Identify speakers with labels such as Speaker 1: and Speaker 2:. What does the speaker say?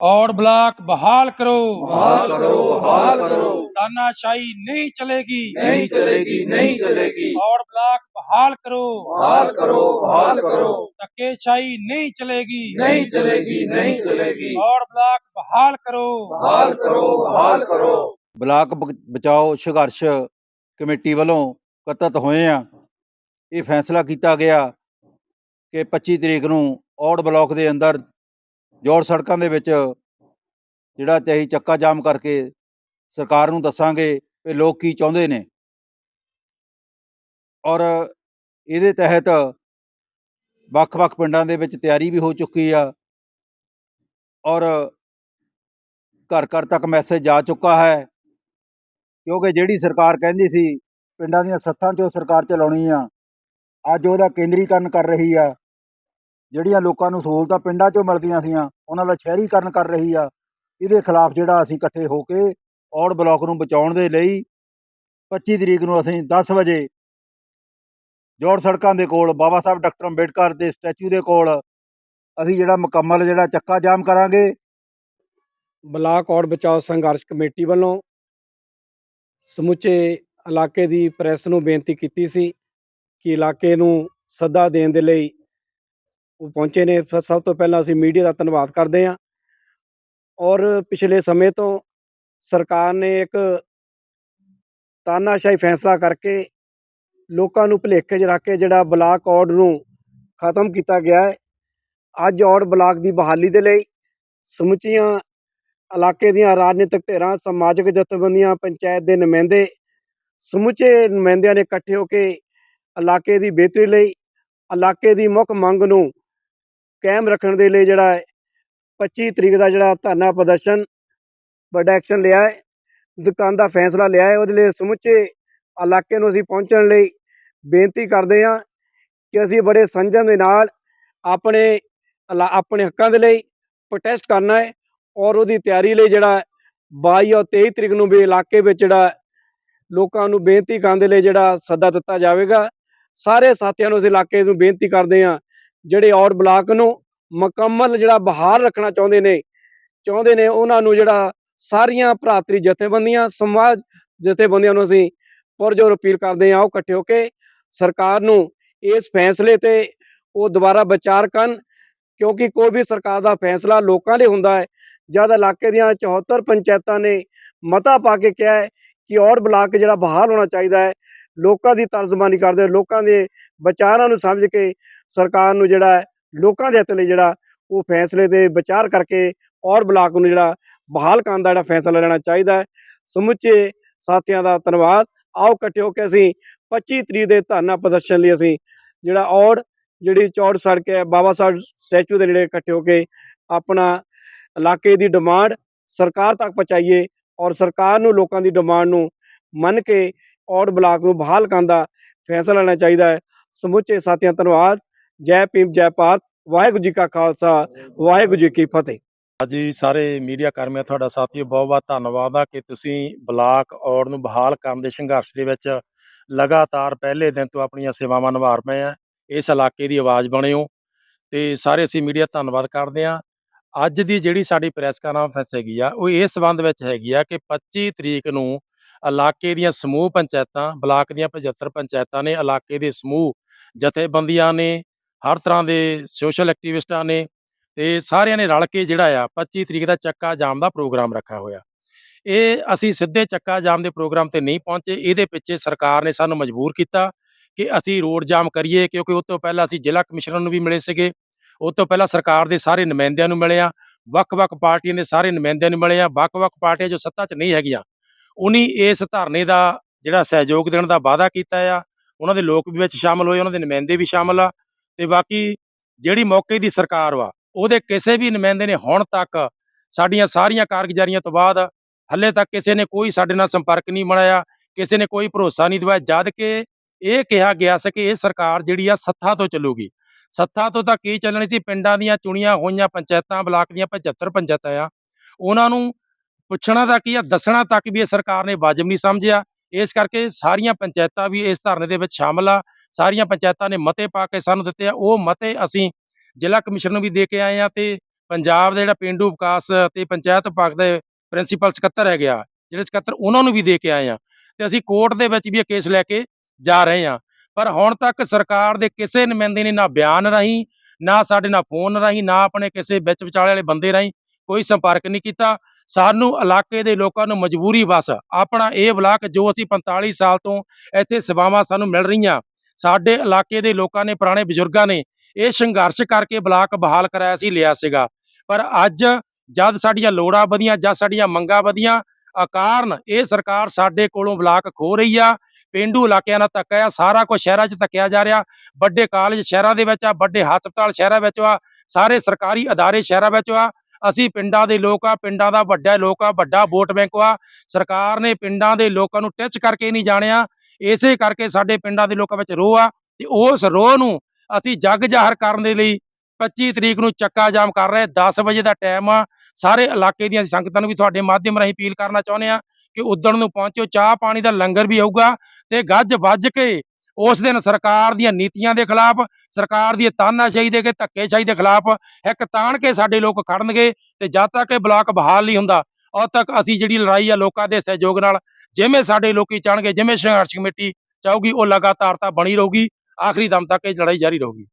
Speaker 1: और ब्लॉक बहाल करो
Speaker 2: बहाल करो बहाल करो
Speaker 1: तानाशाही नहीं चलेगी
Speaker 2: नहीं चलेगी नहीं चलेगी
Speaker 1: और ब्लॉक बहाल करो
Speaker 2: बहाल करो बहाल करो
Speaker 1: धक्केशाही नहीं चलेगी
Speaker 2: नहीं चलेगी नहीं चलेगी
Speaker 1: और ब्लॉक बहाल करो
Speaker 2: बहाल करो बहाल करो
Speaker 3: ਬਲਾਕ ਬ- ਬਚਾਓ ਸੰਘਰਸ਼ ਕਮੇਟੀ ਵੱਲੋਂ ਇਕੱਤਰਤ ਹੋਏ ਆ ਇਹ ਫੈਸਲਾ ਕੀਤਾ ਗਿਆ ਕਿ 25 ਤਰੀਕ ਨੂੰ ਔੜ ਬਲਾਕ ਦੇ ਅੰਦਰ ਜੋੜ ਸੜਕਾਂ ਦੇ ਵਿੱਚ ਜਿਹੜਾ ਚਾਹੀ ਚੱਕਾ ਜਾਮ ਕਰਕੇ ਸਰਕਾਰ ਨੂੰ ਦੱਸਾਂਗੇ ਕਿ ਲੋਕ ਕੀ ਚਾਹੁੰਦੇ ਨੇ। ਔਰ ਇਹਦੇ ਤਹਿਤ ਵੱਖ-ਵੱਖ ਪਿੰਡਾਂ ਦੇ ਵਿੱਚ ਤਿਆਰੀ ਵੀ ਹੋ ਚੁੱਕੀ ਆ। ਔਰ ਘਰ ਘਰ ਤੱਕ ਮੈਸੇਜ ਜਾ ਚੁੱਕਾ ਹੈ ਕਿਉਂਕਿ ਜਿਹੜੀ ਸਰਕਾਰ ਕਹਿੰਦੀ ਸੀ, ਪਿੰਡਾਂ ਦੀਆਂ ਸੱਥਾਂ 'ਚੋਂ ਸਰਕਾਰ ਚਲਾਉਣੀ ਆ, ਅੱਜ ਉਹਦਾ ਕੇਂਦਰੀਕਰਨ ਕਰ ਰਹੀ ਆ। ਜਿਹੜੀਆਂ ਲੋਕਾਂ ਨੂੰ ਸਹੂਲਤਾਂ ਪਿੰਡਾਂ 'ਚੋਂ ਮਿਲਦੀਆਂ ਸੀਆਂ, ਉਹਨਾਂ ਦਾ ਸ਼ਹਿਰੀਕਰਨ ਕਰ ਰਹੀ ਆ। ਇਹਦੇ ਖਿਲਾਫ ਜਿਹੜਾ ਅਸੀਂ ਇਕੱਠੇ ਹੋ ਕੇ ਔੜ ਬਲਾਕ ਨੂੰ ਬਚਾਉਣ ਦੇ ਲਈ 25 ਤਰੀਕ ਨੂੰ ਅਸੀਂ 10 ਵਜੇ ਜੋੜ ਸੜਕਾਂ ਦੇ ਕੋਲ, ਬਾਬਾ ਸਾਹਿਬ ਡਾਕਟਰ ਅੰਬੇਡਕਰ ਦੇ ਸਟੈਚੂ ਦੇ ਕੋਲ ਅਸੀਂ ਜਿਹੜਾ ਮੁਕੰਮਲ ਜਿਹੜਾ ਚੱਕਾ ਜਾਮ ਕਰਾਂਗੇ।
Speaker 4: ਬਲਾਕ ਔਰ ਬਚਾਓ ਸੰਘਰਸ਼ ਕਮੇਟੀ ਵੱਲੋਂ ਸਮੁੱਚੇ ਇਲਾਕੇ ਦੀ ਪ੍ਰੈਸ ਨੂੰ ਬੇਨਤੀ ਕੀਤੀ ਸੀ ਕਿ ਇਲਾਕੇ ਨੂੰ ਸੱਦਾ ਦੇਣ ਦੇ ਲਈ ਉਹ ਪਹੁੰਚੇ ਨੇ। ਫਿਰ ਸਭ ਤੋਂ ਪਹਿਲਾਂ ਅਸੀਂ ਮੀਡੀਆ ਦਾ ਧੰਨਵਾਦ ਕਰਦੇ ਹਾਂ। ਔਰ ਪਿਛਲੇ ਸਮੇਂ ਤੋਂ ਸਰਕਾਰ ਨੇ ਇੱਕ ਤਾਨਾਸ਼ਾਹੀ ਫੈਸਲਾ ਕਰਕੇ ਲੋਕਾਂ ਨੂੰ ਭੁਲੇਖੇ 'ਚ ਰੱਖ ਕੇ ਜਿਹੜਾ ਬਲਾਕ ਔੜ ਨੂੰ ਖਤਮ ਕੀਤਾ ਗਿਆ ਹੈ। ਅੱਜ ਔੜ ਬਲਾਕ ਦੀ ਬਹਾਲੀ ਦੇ ਲਈ ਸਮੁੱਚੀਆਂ ਇਲਾਕੇ ਦੀਆਂ ਰਾਜਨੀਤਿਕ ਧਿਰਾਂ ਸਮਾਜਿਕ ਜਥੇਬੰਦੀਆਂ, ਪੰਚਾਇਤ ਦੇ ਨੁਮਾਇੰਦੇ, ਸਮੁੱਚੇ ਨੁਮਾਇੰਦਿਆਂ ਨੇ ਇਕੱਠੇ ਹੋ ਕੇ ਇਲਾਕੇ ਦੀ ਬਿਹਤਰੀ ਲਈ, ਇਲਾਕੇ ਦੀ ਮੁੱਖ ਮੰਗ ਨੂੰ ਕਾਇਮ ਰੱਖਣ ਦੇ ਲਈ ਜਿਹੜਾ ਹੈ 25 ਤਰੀਕ ਦਾ ਜਿਹੜਾ ਧਰਨਾ ਪ੍ਰਦਰਸ਼ਨ ਵੱਡਾ ਐਕਸ਼ਨ ਲਿਆ ਹੈ, ਦੁਕਾਨ ਦਾ ਫੈਸਲਾ ਲਿਆ ਹੈ, ਉਹਦੇ ਲਈ ਸਮੁੱਚੇ ਇਲਾਕੇ ਨੂੰ ਅਸੀਂ ਪਹੁੰਚਣ ਲਈ ਬੇਨਤੀ ਕਰਦੇ ਹਾਂ ਕਿ ਅਸੀਂ ਬੜੇ ਸੰਜਮ ਦੇ ਨਾਲ ਆਪਣੇ ਇਲਾ- ਆਪਣੇ ਹੱਕਾਂ ਦੇ ਲਈ ਪ੍ਰੋਟੈਸਟ ਕਰਨਾ ਹੈ ਔਰ ਉਹਦੀ ਤਿਆਰੀ ਲਈ ਜਿਹੜਾ 22 ਔਰ 23 ਤਰੀਕ ਨੂੰ ਵੀ ਇਲਾਕੇ ਵਿੱਚ ਜਿਹੜਾ ਲੋਕਾਂ ਨੂੰ ਬੇਨਤੀ ਕਰਨ ਦੇ ਲਈ ਜਿਹੜਾ ਸੱਦਾ ਦਿੱਤਾ ਜਾਵੇਗਾ। ਸਾਰੇ ਸਾਥੀਆਂ ਨੂੰ ਇਸ ਇਲਾਕੇ ਨੂੰ ਬੇਨਤੀ ਕਰਦੇ ਹਾਂ ਜਿਹੜੇ ਔਰ ਬਲਾਕ ਨੂੰ ਮੁਕੰਮਲ ਜਿਹੜਾ ਬਹਾਲ ਰੱਖਣਾ ਚਾਹੁੰਦੇ ਨੇ ਚਾਹੁੰਦੇ ਨੇ ਉਹਨਾਂ ਨੂੰ ਜਿਹੜਾ ਸਾਰੀਆਂ ਭਰਾਤਰੀ ਜਥੇਬੰਦੀਆਂ, ਸਮਾਜ ਜਥੇਬੰਦੀਆਂ ਨੂੰ ਅਸੀਂ ਪੁਰਜੋਰ ਅਪੀਲ ਕਰਦੇ ਹਾਂ ਉਹ ਇਕੱਠੇ ਹੋ ਕੇ ਸਰਕਾਰ ਨੂੰ ਇਸ ਫੈਸਲੇ ਤੇ ਉਹ ਦੁਬਾਰਾ ਵਿਚਾਰ ਕਰਨ, ਕਿਉਂਕਿ ਕੋਈ ਵੀ ਸਰਕਾਰ ਦਾ ਫੈਸਲਾ ਲੋਕਾਂ ਲਈ ਹੁੰਦਾ ਹੈ। ਜਦ ਇਲਾਕੇ ਦੀਆਂ 74 ਪੰਚਾਇਤਾਂ ਨੇ ਮਤਾ ਪਾ ਕੇ ਕਿਹਾ ਹੈ ਕਿ ਔਰ ਬਲਾਕ ਜਿਹੜਾ ਬਹਾਲ ਹੋਣਾ ਚਾਹੀਦਾ ਹੈ, ਲੋਕਾਂ ਦੀ ਤਰਜਮਾਨੀ ਕਰਦੇ, ਲੋਕਾਂ ਦੇ ਵਿਚਾਰਾਂ ਨੂੰ ਸਮਝ ਕੇ ਸਰਕਾਰ ਨੂੰ ਜਿਹੜਾ ਲੋਕਾਂ ਦੇ ਹਿੱਤ ਲਈ ਜਿਹੜਾ ਉਹ ਫੈਸਲੇ ਤੇ ਵਿਚਾਰ ਕਰਕੇ ਔਰ ਬਲਾਕ ਨੂੰ ਜਿਹੜਾ ਬਹਾਲ ਕਰਨ ਦਾ ਜਿਹੜਾ ਫੈਸਲਾ ਲੈਣਾ ਚਾਹੀਦਾ ਹੈ। ਸਮੁੱਚੇ ਸਾਥੀਆਂ ਦਾ ਧੰਨਵਾਦ। ਆਓ ਇਕੱਠੇ ਹੋ ਕੇ ਅਸੀਂ 25 ਤਰੀਕ ਦੇ ਧਰਨਾ ਪ੍ਰਦਰਸ਼ਨ ਲਈ ਅਸੀਂ ਜਿਹੜਾ ਔਰ ਜਿਹੜੀ ਚੌੜ ਸੜਕ ਹੈ, ਬਾਬਾ ਸਾਹਿਬ ਸਟੈਚੂ ਦੇ ਜਿਹੜੇ ਇਕੱਠੇ ਹੋ ਕੇ ਆਪਣਾ ਇਲਾਕੇ ਦੀ ਡਿਮਾਂਡ ਸਰਕਾਰ ਤੱਕ ਪਹੁੰਚਾਈਏ ਔਰ ਸਰਕਾਰ ਨੂੰ ਲੋਕਾਂ ਦੀ ਡਿਮਾਂਡ ਨੂੰ ਮੰਨ ਕੇ ਔੜ ਬਲਾਕ ਨੂੰ ਬਹਾਲ ਕਰਨ ਦਾ ਫੈਸਲਾ ਲੈਣਾ ਚਾਹੀਦਾ ਹੈ। ਸਮੁੱਚੇ ਸਾਥੀਆਂ ਦਾ ਧੰਨਵਾਦ। ਜੈ ਭੀਮ, ਜੈ ਭਾਰਤ, ਵਾਹਿਗੁਰੂ ਜੀ ਕਾ ਖਾਲਸਾ, ਵਾਹਿਗੁਰੂ ਜੀ ਕੀ ਫਤਿਹ।
Speaker 5: ਜੀ ਸਾਰੇ ਮੀਡੀਆ ਕਰਮੀਆਂ, ਤੁਹਾਡਾ ਸਾਥੀਓ, ਬਹੁਤ ਬਹੁਤ ਧੰਨਵਾਦ ਆ ਕਿ ਤੁਸੀਂ ਬਲਾਕ ਔੜ ਨੂੰ ਬਹਾਲ ਕਰਨ ਦੇ ਸੰਘਰਸ਼ ਦੇ ਵਿੱਚ ਲਗਾਤਾਰ ਪਹਿਲੇ ਦਿਨ ਤੋਂ ਆਪਣੀਆਂ ਸੇਵਾਵਾਂ ਨਿਭਾ ਰਹੇ ਆ। ਇਸ ਇਲਾਕੇ ਦੀ ਆਵਾਜ਼ ਬਣਿਓ। ਹੋ ਤੇ ਸਾਰੇ ਅਸੀਂ ਮੀਡੀਆ ਧੰਨਵਾਦ ਕਰਦੇ ਆ। ਅੱਜ ਦੀ ਜਿਹੜੀ ਸਾਡੀ ਪ੍ਰੈਸ ਕਾਨਫਰੰਸ ਹੈਗੀ ਆ, ਉਹ ਇਸ ਸੰਬੰਧ ਵਿੱਚ ਹੈਗੀ ਆ ਕਿ 25 ਤਰੀਕ ਨੂੰ ਇਲਾਕੇ ਦੀਆਂ ਸਮੂਹ ਪੰਚਾਇਤਾਂ, ਬਲਾਕ ਦੀਆਂ 75 ਪੰਚਾਇਤਾਂ ਨੇ ਇਲਾਕੇ ਦੇ ਸਮੂਹ ਜਥੇਬੰਦੀਆਂ ਨੇ ਹਰ ਤਰ੍ਹਾਂ ਦੇ ਸੋਸ਼ਲ ਐਕਟਿਵਿਸਟਾਂ ਨੇ ਤੇ ਸਾਰਿਆਂ ਨੇ ਰਲ ਕੇ ਜਿਹੜਾ ਆ 25 ਤਰੀਕ ਦਾ ਚੱਕਾ ਜਾਮ ਦਾ ਪ੍ਰੋਗਰਾਮ ਰੱਖਿਆ ਹੋਇਆ। ਇਹ ਅਸੀਂ ਸਿੱਧੇ ਚੱਕਾ ਜਾਮ ਦੇ ਪ੍ਰੋਗਰਾਮ ਤੇ ਨਹੀਂ ਪਹੁੰਚੇ, ਇਹਦੇ ਪਿੱਛੇ ਸਰਕਾਰ ਨੇ ਸਾਨੂੰ ਮਜਬੂਰ ਕੀਤਾ ਕਿ ਅਸੀਂ ਰੋਡ ਜਾਮ ਕਰੀਏ ਕਿਉਂਕਿ ਉਸ ਤੋਂ ਪਹਿਲਾਂ ਅਸੀਂ ਜ਼ਿਲ੍ਹਾ ਕਮਿਸ਼ਨਰ ਨੂੰ ਵੀ ਮਿਲੇ ਸੀਗੇ, ਉਸ ਤੋਂ ਪਹਿਲਾਂ ਸਰਕਾਰ ਦੇ ਸਾਰੇ ਨੁਮਾਇੰਦਿਆਂ ਨੂੰ ਮਿਲੇ ਆ ਵੱਖ-ਵੱਖ ਪਾਰਟੀਆਂ ਦੇ ਸਾਰੇ ਨੁਮਾਇੰਦਿਆਂ ਨੂੰ ਮਿਲੇ ਆ ਵੱਖ-ਵੱਖ ਪਾਰਟੀਆਂ ਜੋ ਸੱਤਾ 'ਚ ਨਹੀਂ ਹੈਗੀਆਂ ਉਨੀ ਇਸ ਧਰਨੇ ਦਾ ਜਿਹੜਾ ਸਹਿਯੋਗ ਦੇਣ ਦਾ ਵਾਅਦਾ ਕੀਤਾ ਆ, ਉਹਨਾਂ ਦੇ ਲੋਕ ਵੀ ਵਿੱਚ ਸ਼ਾਮਲ ਹੋਏ, ਉਹਨਾਂ ਦੇ ਨੁਮਾਇੰਦੇ ਵੀ ਸ਼ਾਮਲ ਆ ਤੇ ਬਾਕੀ ਜਿਹੜੀ ਮੌਕੇ ਦੀ ਸਰਕਾਰ ਵਾ, ਉਹਦੇ ਕਿਸੇ ਵੀ ਨੁਮਾਇੰਦੇ ਨੇ ਹੁਣ ਤੱਕ ਸਾਡੀਆਂ ਸਾਰੀਆਂ ਕਾਰਗੁਜ਼ਾਰੀਆਂ ਤੋਂ ਬਾਅਦ ਹੱਲੇ ਤੱਕ ਕਿਸੇ ਨੇ ਕੋਈ ਸਾਡੇ ਨਾਲ ਸੰਪਰਕ ਨਹੀਂ ਬਣਾਇਆ, ਕਿਸੇ ਨੇ ਕੋਈ ਭਰੋਸਾ ਨਹੀਂ ਦਿਵਾਇਆ, ਜਦ ਕਿ ਇਹ ਕਿਹਾ ਗਿਆ ਸੀ ਕਿ ਇਹ ਸਰਕਾਰ ਜਿਹੜੀ ਆ ਸੱਥਾ ਤੋਂ ਚੱਲੂਗੀ। ਸੱਥਾ ਤੋਂ ਤਾਂ ਕੀ ਚੱਲਣੀ ਸੀ? ਪਿੰਡਾਂ ਦੀਆਂ ਚੁਣੀਆਂ ਹੋਈਆਂ ਪੰਚਾਇਤਾਂ, ਬਲਾਕ ਦੀਆਂ 75 ਪੰਚਾਇਤਾਂ ਆ। ਉਹਨਾਂ ਨੂੰ ਪੁੱਛਣਾ ਤਾਂ ਕੀ ਆ, ਦੱਸਣਾ ਤੱਕ ਵੀ ਇਹ ਸਰਕਾਰ ਨੇ ਵਾਜਬ ਨਹੀਂ ਸਮਝਿਆ। ਇਸ ਕਰਕੇ ਸਾਰੀਆਂ ਪੰਚਾਇਤਾਂ ਵੀ ਇਸ ਧਰਨੇ ਦੇ ਵਿੱਚ ਸ਼ਾਮਲ ਆ। ਸਾਰੀਆਂ ਪੰਚਾਇਤਾਂ ਨੇ ਮਤੇ ਪਾ ਕੇ ਸਾਨੂੰ ਦਿੱਤੇ ਆ। ਉਹ ਮਤੇ ਅਸੀਂ ਜ਼ਿਲ੍ਹਾ ਕਮਿਸ਼ਨ ਨੂੰ ਵੀ ਦੇ ਕੇ ਆਏ ਆ ਤੇ ਪੰਜਾਬ ਦਾ ਜਿਹੜਾ ਪੇਂਡੂ ਵਿਕਾਸ ਤੇ ਪੰਚਾਇਤ ਵਿਭਾਗ ਦੇ ਪ੍ਰਿੰਸੀਪਲ ਸਕੱਤਰ ਹੈਗੇ ਆ, ਜਿਹੜੇ ਸਕੱਤਰ ਉਹਨਾਂ ਨੂੰ ਵੀ ਦੇ ਕੇ ਆਏ ਆ ਤੇ ਅਸੀਂ ਕੋਰਟ ਦੇ ਵਿੱਚ ਵੀ ਇਹ ਕੇਸ ਲੈ ਕੇ ਜਾ ਰਹੇ ਆ। ਪਰ ਹੁਣ ਤੱਕ ਸਰਕਾਰ ਦੇ ਕਿਸੇ ਨੁਮਾਇੰਦੇ ਨੇ ਨਾ ਬਿਆਨ ਰਾਹੀਂ, ਨਾ ਸਾਡੇ ਨਾਲ ਫੋਨ ਰਾਹੀਂ, ਨਾ ਆਪਣੇ ਕਿਸੇ ਵਿੱਚ ਵਿਚਾਲੇ ਵਾਲੇ ਬੰਦੇ ਰਾਹੀਂ ਕੋਈ ਸੰਪਰਕ ਨਹੀਂ ਕੀਤਾ। ਸਾਨੂੰ ਇਲਾਕੇ ਦੇ ਲੋਕਾਂ ਨੂੰ ਮਜਬੂਰੀ ਵਸ ਆਪਣਾ ਇਹ ਬਲਾਕ ਜੋ ਅਸੀਂ 45 ਸਾਲ ਤੋਂ ਇੱਥੇ ਸੇਵਾਵਾਂ ਸਾਨੂੰ ਮਿਲ ਰਹੀਆਂ ਸਾਡੇ ਇਲਾਕੇ ਦੇ ਲੋਕਾਂ ਨੇ, ਪੁਰਾਣੇ ਬਜ਼ੁਰਗਾਂ ਨੇ ਇਹ ਸੰਘਰਸ਼ ਕਰਕੇ ਬਲਾਕ ਬਹਾਲ ਕਰਾਇਆ ਸੀ, ਲਿਆ ਸੀਗਾ। ਪਰ ਅੱਜ ਜਦ ਸਾਡੀਆਂ ਲੋੜਾਂ ਵਧੀਆਂ, ਜਦ ਸਾਡੀਆਂ ਮੰਗਾਂ ਵਧੀਆਂ ਕਾਰਨ ਇਹ ਸਰਕਾਰ ਸਾਡੇ ਕੋਲੋਂ ਬਲਾਕ ਖੋ ਰਹੀ ਆ, ਪਿੰਡੂ ਇਲਾਕਿਆਂ ਨਾਲ ਧੱਕਾ ਆ, ਸਾਰਾ ਕੁਝ ਸ਼ਹਿਰਾਂ 'ਚ ਧੱਕਿਆ ਜਾ ਰਿਹਾ, ਵੱਡੇ ਕਾਲਜ ਸ਼ਹਿਰਾਂ ਦੇ ਵਿੱਚ ਆ, ਵੱਡੇ ਹਸਪਤਾਲ ਸ਼ਹਿਰਾਂ ਵਿੱਚ ਆ, ਸਾਰੇ ਸਰਕਾਰੀ ਅਦਾਰੇ ਸ਼ਹਿਰਾਂ ਵਿੱਚ ਆ ਅਸੀਂ ਪਿੰਡਾਂ ਦੇ ਲੋਕ ਆ, ਪਿੰਡਾਂ ਦਾ ਵੱਡਾ ਲੋਕ ਆ, ਵੱਡਾ ਵੋਟ ਬੈਂਕ ਆ ਸਰਕਾਰ ਨੇ ਪਿੰਡਾਂ ਦੇ ਲੋਕਾਂ ਨੂੰ ਟੱਚ ਕਰਕੇ ਨਹੀਂ ਜਾਣਿਆ, ਇਸੇ ਕਰਕੇ ਸਾਡੇ ਪਿੰਡਾਂ ਦੇ ਲੋਕਾਂ ਵਿੱਚ ਰੋਹ ਆ, ਤੇ ਉਸ ਰੋਹ ਨੂੰ ਅਸੀਂ ਜੱਗ ਜ਼ਾਹਰ ਕਰਨ ਦੇ ਲਈ 25 ਤਰੀਕ ਨੂੰ ਚੱਕਾ ਜਾਮ ਕਰ ਰਹੇ 10 ਵਜੇ ਦਾ ਟਾਈਮ ਆ, ਸਾਰੇ ਇਲਾਕੇ ਦੀਆਂ ਸੰਗਤਾਂ ਨੂੰ ਵੀ ਤੁਹਾਡੇ ਮਾਧਿਅਮ ਰਾਹੀਂ ਅਪੀਲ ਕਰਨਾ ਚਾਹੁੰਦੇ ਆ ਕਿ ਉਦਣ ਨੂੰ ਪਹੁੰਚੋ, ਚਾਹ ਪਾਣੀ ਦਾ ਲੰਗਰ ਵੀ ਆਊਗਾ, ਤੇ ਗੱਜ ਵੱਜ ਕੇ ਉਸ ਦਿਨ ਸਰਕਾਰ ਦੀਆਂ ਨੀਤੀਆਂ ਦੇ ਖਿਲਾਫ, ਸਰਕਾਰ ਦੀ ਤਾਨਾਸ਼ਾਹੀ ਦੇ ਕੇ ਧੱਕੇਸ਼ਾਹੀ ਦੇ ਖਿਲਾਫ ਇੱਕ ਤਾਣ ਕੇ ਸਾਡੇ ਲੋਕ ਖੜਨਗੇ ਤੇ ਜਦ ਤੱਕ ਇਹ ਬਲਾਕ ਬਹਾਲ ਨਹੀਂ ਹੁੰਦਾ, ਉਦ ਤੱਕ ਅਸੀਂ ਜਿਹੜੀ ਲੜਾਈ ਆ ਲੋਕਾਂ ਦੇ ਸਹਿਯੋਗ ਨਾਲ, ਜਿਵੇਂ ਸਾਡੇ ਲੋਕੀ ਚਾਹਣਗੇ, ਜਿਵੇਂ ਸੰਘਰਸ਼ ਕਮੇਟੀ ਚਾਹੂਗੀ, ਉਹ ਲਗਾਤਾਰ ਤਾਂ ਬਣੀ ਰਹੂਗੀ, ਆਖਰੀ ਦਮ ਤੱਕ ਇਹ ਲੜਾਈ ਜਾਰੀ ਰਹੂਗੀ।